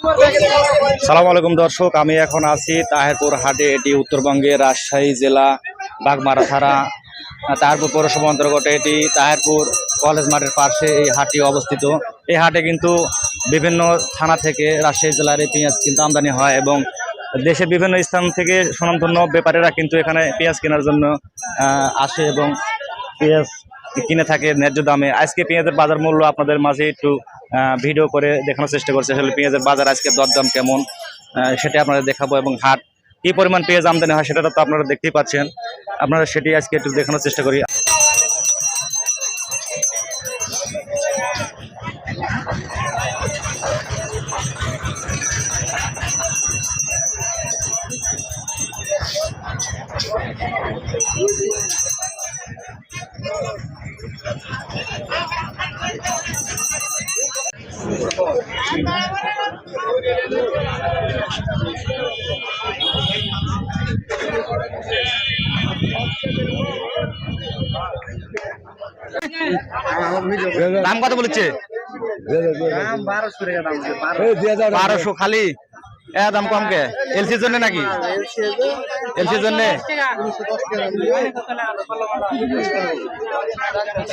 সালাম আলাইকুম দর্শক, আমি এখন আছি তাহেরপুর হাটে, এটি উত্তরবঙ্গের রাজশাহী জেলা, বাগমারা থানা। তাহেরপুর পৌরসভা অন্তর্গত এটি তাহেরপুর কলেজ মাঠের পাশে এই হাটটি অবস্থিত। এই হাটে কিন্তু বিভিন্ন থানা থেকে রাজশাহী জেলার এই পেঁয়াজ কিন্তু আমদানি হয় এবং দেশের বিভিন্ন স্থান থেকে স্বনামধন্য ব্যাপারীরা কিন্তু এখানে পেঁয়াজ কেনার জন্য আসে এবং পেঁয়াজ কিনে থাকে ন্যায্য দামে। আজকে পেঁয়াজের বাজার মূল্য আপনাদের মাঝে একটু ভিডিও করে দেখানোর চেষ্টা করছি আসলে পেঁয়াজের বাজার আজকে দরদাম কেমন সেটা আপনাদের দেখাবো এবং হাট কি পরিমাণ পেঁয়াজ আমদানি হয় সেটা তো আপনারা দেখতেই পাচ্ছেন। আপনারা সেটি আজকে একটু দেখানোর চেষ্টা করি। দাম কত বলেছে? বারোশো খালি। এ, দাম কম কে এলসির জন্য নাকি? এলসির জন্য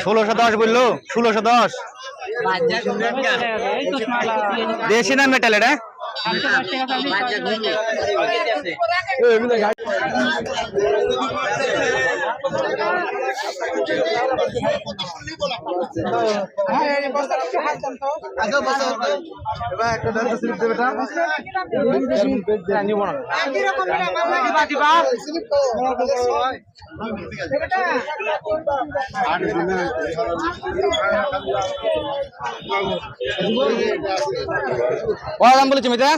ষোলোশো দশ বলল, ষোলোশো দশ। দেশি না মেটাল এটা? দাম বলেছি মিতা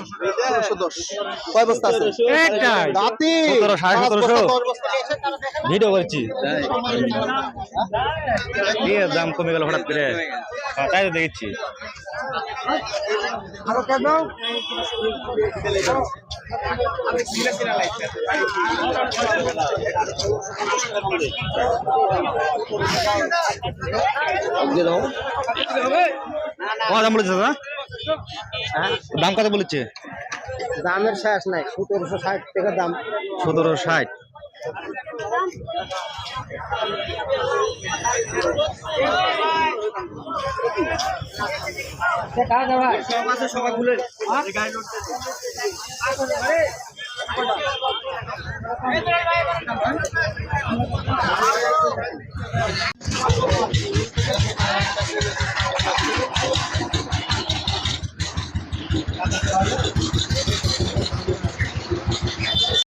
কয় বস্তা আছে? দাঁতি। সতেরো সাড়ে সতেরোশো। ভিডিও করছি। কি দাম কমে গেল হঠাৎ করে। হ্যাঁ, তাই তো দেখছি। কত দাম বলেছে দাদা? দাম কত বলেছে? দামের শেষ নাই সতেরোশো ষাট টাকা দাম। সতেরো ষাট। সব আছে সবাই খুলে গাড়ি